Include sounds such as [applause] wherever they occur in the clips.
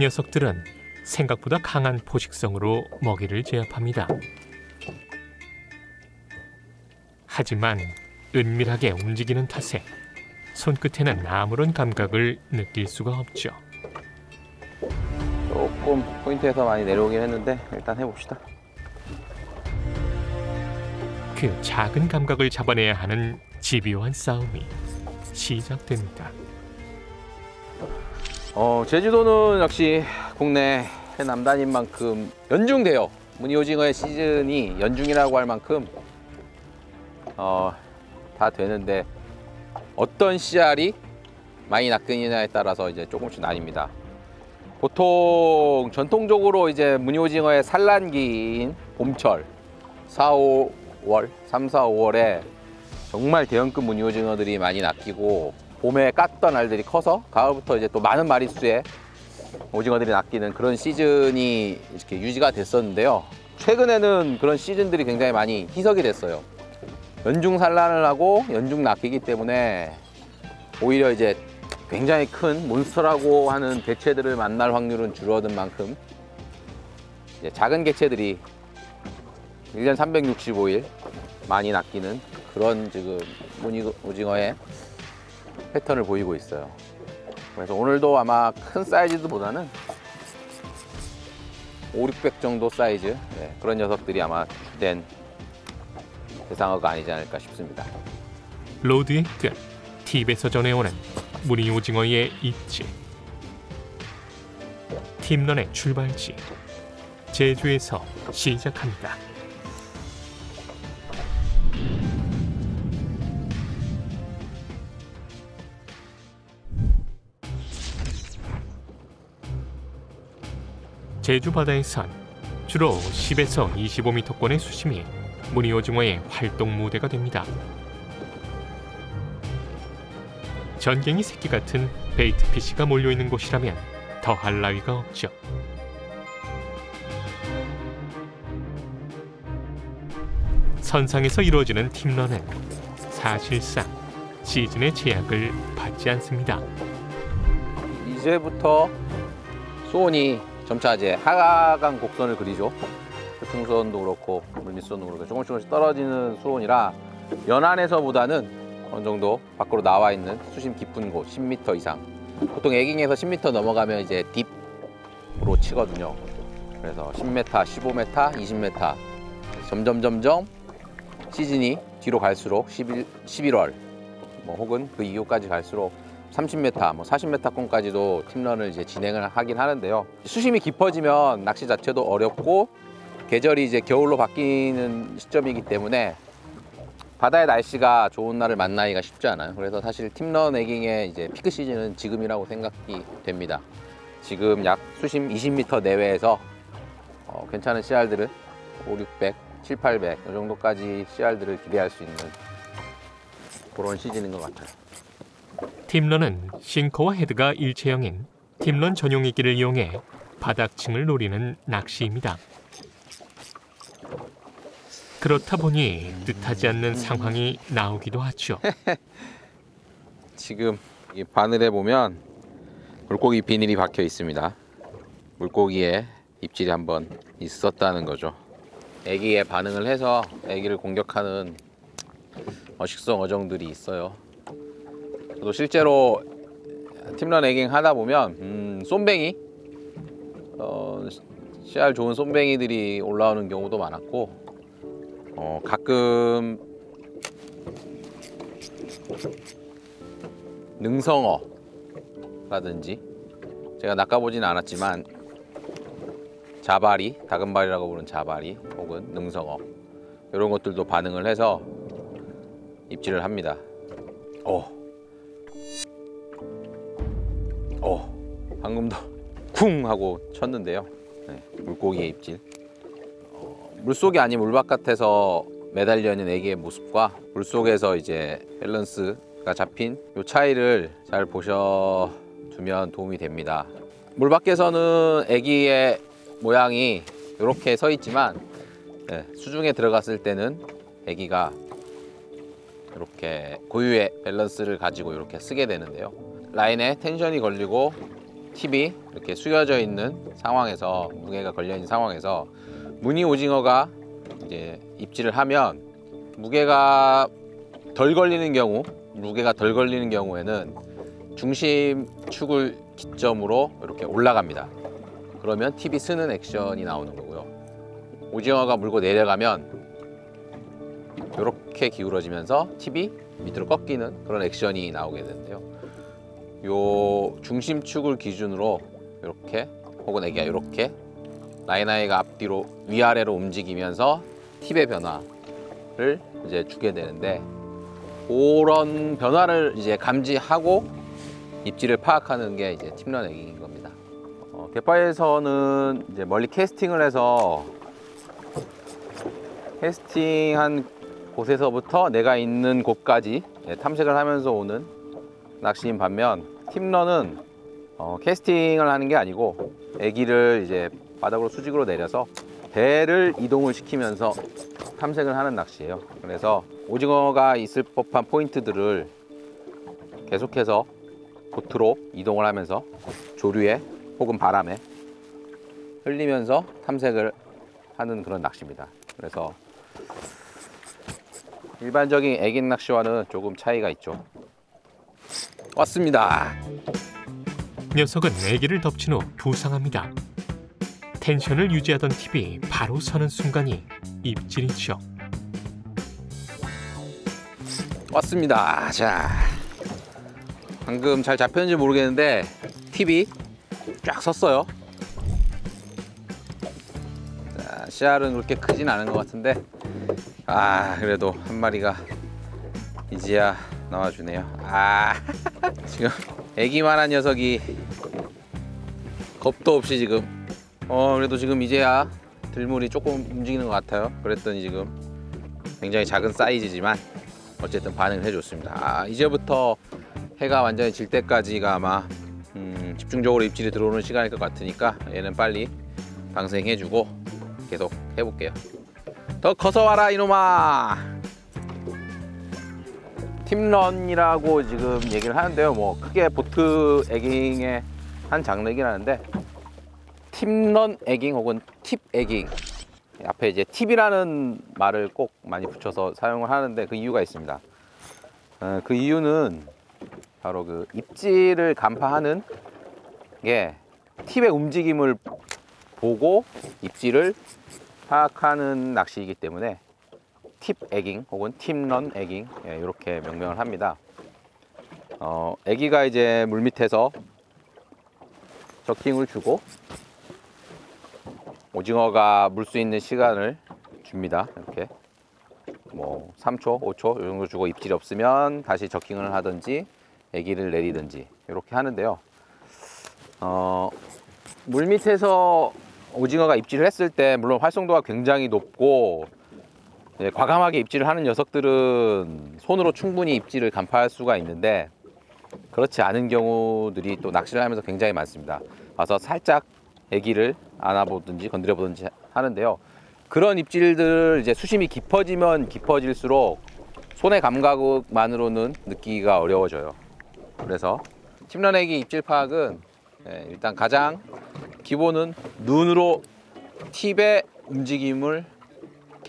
녀석들은 생각보다 강한 포식성으로 먹이를 제압합니다. 하지만 은밀하게 움직이는 탓에 손끝에는 아무런 감각을 느낄 수가 없죠. 조금 포인트에서 많이 내려오긴 했는데 일단 해봅시다. 그 작은 감각을 잡아내야 하는 집요한 싸움이 시작됩니다. 어, 제주도는 역시 국내 남단인 만큼 연중돼요. 무늬오징어의 시즌이 연중이라고 할 만큼 어, 다 되는데 어떤 씨알이 많이 낚이느냐에 따라서 이제 조금씩 나뉩니다. 보통 전통적으로 이제 무늬오징어의 산란기인 봄철 4, 5월, 3, 4, 5월에 정말 대형급 무늬오징어들이 많이 낚이고 봄에 깠던 알들이 커서 가을부터 이제 또 많은 마리수의 오징어들이 낚이는 그런 시즌이 이렇게 유지가 됐었는데요. 최근에는 그런 시즌들이 굉장히 많이 희석이 됐어요. 연중 산란을 하고 연중 낚이기 때문에 오히려 이제 굉장히 큰 몬스터라고 하는 개체들을 만날 확률은 줄어든 만큼 작은 개체들이 1년 365일 많이 낚이는 그런 지금 오징어의 패턴을 보이고 있어요. 그래서 오늘도 아마 큰 사이즈보다는 5, 600 정도 사이즈 네, 그런 녀석들이 아마 주된 대상어가 아니지 않을까 싶습니다. 로드의 끝, 팁에서 전해오는 무늬 오징어의 입질. 팀런의 출발지, 제주에서 시작합니다. 제주 바다에선 주로 10에서 25m권의 수심이 무늬 오징어의 활동 무대가 됩니다. 전갱이 새끼 같은 베이트 피시가 몰려 있는 곳이라면 더할 나위가 없죠. 선상에서 이루어지는 팀런은 사실상 시즌의 제약을 받지 않습니다. 이제부터 수온이 점차 이제 하강 곡선을 그리죠. 표충수온도 그렇고 물밑수온도 그렇고 조금씩 조금씩 떨어지는 수온이라 연안에서보다는 어느 정도 밖으로 나와 있는 수심 깊은 곳 10m 이상 보통 에깅에서 10m 넘어가면 이제 딥으로 치거든요. 그래서 10m, 15m, 20m 점점 점점 시즌이 뒤로 갈수록 11, 11월 뭐 혹은 그 이후까지 갈수록 30m, 뭐 40m권까지도 팀런을 이제 진행을 하긴 하는데요. 수심이 깊어지면 낚시 자체도 어렵고 계절이 이제 겨울로 바뀌는 시점이기 때문에 바다의 날씨가 좋은 날을 만나기가 쉽지 않아요. 그래서 사실 팀런 에깅의 이제 피크 시즌은 지금이라고 생각이 됩니다. 지금 약 수심 20m 내외에서 어, 괜찮은 씨알들은 5, 600, 7, 800 이 정도까지 씨알들을 기대할 수 있는 그런 시즌인 것 같아요. 팀런은 싱커와 헤드가 일체형인 팀런 전용이기를 이용해 바닥층을 노리는 낚시입니다. 그렇다 보니 뜻하지 않는 상황이 나오기도 하죠. [laughs] 지금 이 바늘에 보면 물고기 비닐이 박혀 있습니다. 물고기에 입질이 한번 있었다는 거죠. 애기에 반응을 해서 애기를 공격하는 어식성 어종들이 있어요. 저도 실제로 팀런 애깅 하다 보면 음, 쏨뱅이 어, 씨알 좋은 쏨뱅이들이 올라오는 경우도 많았고 어, 가끔 능성어라든지 제가 낚아보지는 않았지만 자바리, 다금바리라고 부르는 자바리 혹은 능성어 이런 것들도 반응을 해서 입질을 합니다. 오, 오, 방금도 [laughs] 쿵 하고 쳤는데요. 네, 물고기의 입질. 어, 물속이 아닌 물 바깥에서 매달려 있는 애기의 모습과 물속에서 이제 밸런스가 잡힌 이 차이를 잘 보셔두면 도움이 됩니다. 물 밖에서는 애기의 모양이 이렇게 서 있지만 네, 수중에 들어갔을 때는 애기가 이렇게 고유의 밸런스를 가지고 이렇게 쓰게 되는데요. 라인에 텐션이 걸리고 팁이 이렇게 숙여져 있는 상황에서 무게가 걸려 있는 상황에서 무늬 오징어가 이제 입질을 하면 무게가 덜 걸리는 경우 무게가 덜 걸리는 경우에는 중심 축을 기점으로 이렇게 올라갑니다. 그러면 팁이 쓰는 액션이 나오는 거고요. 오징어가 물고 내려가면 이렇게 기울어지면서 팁이 밑으로 꺾이는 그런 액션이 나오게 되는데요. 요 중심축을 기준으로 이렇게 혹은 애기가 이렇게 라인아이가 앞뒤로 위아래로 움직이면서 팁의 변화를 이제 주게 되는데 그런 변화를 이제 감지하고 입질을 파악하는 게 이제 팁런 애기인 겁니다. 어, 대파에서는 이제 멀리 캐스팅을 해서 캐스팅한 곳에서부터 내가 있는 곳까지 예, 탐색을 하면서 오는 낚시인 반면 팁런은 어, 캐스팅을 하는 게 아니고 애기를 이제 바닥으로 수직으로 내려서 배를 이동을 시키면서 탐색을 하는 낚시예요. 그래서 오징어가 있을 법한 포인트들을 계속해서 보트로 이동을 하면서 조류에 혹은 바람에 흘리면서 탐색을 하는 그런 낚시입니다. 그래서 일반적인 애기 낚시와는 조금 차이가 있죠. 왔습니다. 녀석은 애기를 덮친 후 부상합니다. 텐션을 유지하던 팁이 바로 서는 순간이 입질이죠. 왔습니다. 자, 방금 잘 잡혔는지 모르겠는데 팁이 쫙 섰어요. 자, 씨알은 그렇게 크진 않은 것 같은데 아 그래도 한 마리가 이제야 나와주네요. 아 [laughs] 지금 애기만한 녀석이 겁도 없이 지금 어 그래도 지금 이제야 들물이 조금 움직이는 것 같아요. 그랬더니 지금 굉장히 작은 사이즈지만 어쨌든 반응을 해줬습니다. 아, 이제부터 해가 완전히 질 때까지가 아마 음, 집중적으로 입질이 들어오는 시간일 것 같으니까 얘는 빨리 방생해주고 계속 해볼게요. 더 커서 와라 이놈아. 팀런이라고 지금 얘기를 하는데요. 뭐 크게 보트 에깅의 한 장르이긴 하는데 팀런 에깅 혹은 팁 에깅 앞에 이제 팁이라는 말을 꼭 많이 붙여서 사용을 하는데 그 이유가 있습니다. 어, 그 이유는 바로 그 입질을 간파하는 게 팁의 움직임을 보고 입질을 파악하는 낚시이기 때문에 팁 에깅 혹은 팁런 에깅 예, 이렇게 명명을 합니다. 어, 애기가 이제 물 밑에서 저킹을 주고 오징어가 물 수 있는 시간을 줍니다. 이렇게 뭐 3초, 5초 이 정도 주고 입질이 없으면 다시 저킹을 하든지 애기를 내리든지 이렇게 하는데요. 어, 물 밑에서 오징어가 입질을 했을 때 물론 활성도가 굉장히 높고 예, 과감하게 입질을 하는 녀석들은 손으로 충분히 입질을 간파할 수가 있는데 그렇지 않은 경우들이 또 낚시를 하면서 굉장히 많습니다. 와서 살짝 애기를 안아보든지 건드려보든지 하는데요. 그런 입질들 이제 수심이 깊어지면 깊어질수록 손의 감각만으로는 느끼기가 어려워져요. 그래서 침란애기 입질 파악은 예, 일단 가장 기본은 눈으로 팁의 움직임을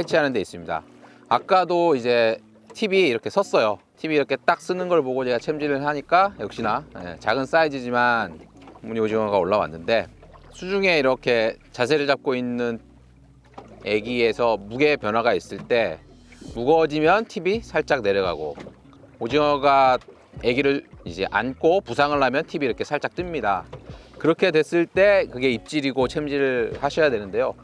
캐치하는 데 있습니다. 아까도 이제 팁이 이렇게 섰어요. 팁이 이렇게 딱 쓰는 걸 보고 제가 챔질을 하니까 역시나 예, 작은 사이즈지만 무늬 오징어가 올라왔는데 수중에 이렇게 자세를 잡고 있는 애기에서 무게 변화가 있을 때 무거워지면 팁이 살짝 내려가고 오징어가 애기를 이제 안고 부상을 하면 팁이 이렇게 살짝 뜹니다. 그렇게 됐을 때 그게 입질이고 챔질을 하셔야 되는데요.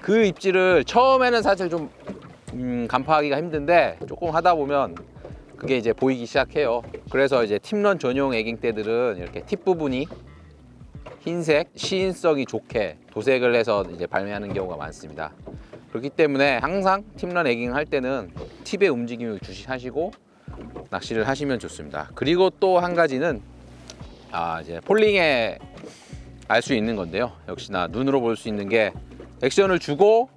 그 입질을 처음에는 사실 좀 음, 간파하기가 힘든데 조금 하다 보면 그게 이제 보이기 시작해요. 그래서 이제 팁런 전용 애깅 때들은 이렇게 팁 부분이 흰색 시인성이 좋게 도색을 해서 이제 발매하는 경우가 많습니다. 그렇기 때문에 항상 팁런 애깅 할 때는 팁의 움직임을 주시하시고 낚시를 하시면 좋습니다. 그리고 또 한 가지는 아 이제 폴링에 알 수 있는 건데요. 역시나 눈으로 볼 수 있는 게 액션을 주고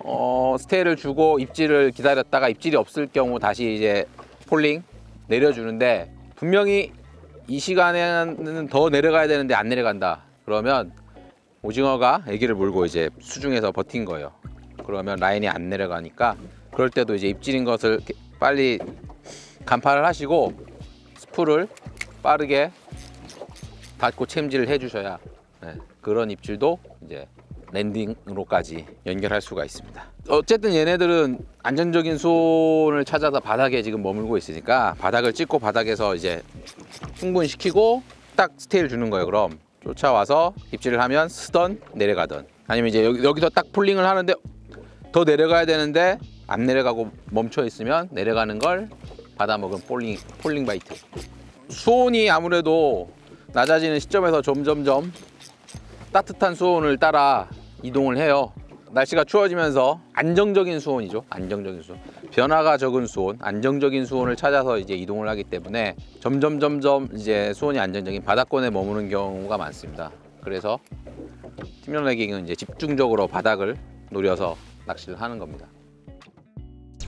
어, 스테이를 주고 입질을 기다렸다가 입질이 없을 경우 다시 이제 폴링 내려주는데 분명히 이 시간에는 더 내려가야 되는데 안 내려간다. 그러면 오징어가 애기를 물고 이제 수중에서 버틴 거예요. 그러면 라인이 안 내려가니까 그럴 때도 이제 입질인 것을 빨리 간파를 하시고 스풀을 빠르게 닫고 챔질을 해주셔야 네, 그런 입질도 이제 랜딩으로까지 연결할 수가 있습니다. 어쨌든 얘네들은 안정적인 수온을 찾아서 바닥에 지금 머물고 있으니까 바닥을 찍고 바닥에서 이제 흥분시키고 딱 스테이를 주는 거예요. 그럼 쫓아와서 입질을 하면 쓰던 내려가던 아니면 이제 여기, 여기 서 딱 폴링을 하는데 더 내려가야 되는데 안 내려가고 멈춰 있으면 내려가는 걸 받아먹은 폴링 폴링 바이트. 수온이 아무래도 낮아지는 시점에서 점점점 따뜻한 수온을 따라 이동을 해요. 날씨가 추워지면서 안정적인 수온이죠. 안정적인 수온. 변화가 적은 수온, 안정적인 수온을 찾아서 이제 이동을 하기 때문에 점점 점점 이제 수온이 안정적인 바닥권에 머무는 경우가 많습니다. 그래서 팀런 레깅은 이제 집중적으로 바닥을 노려서 낚시를 하는 겁니다.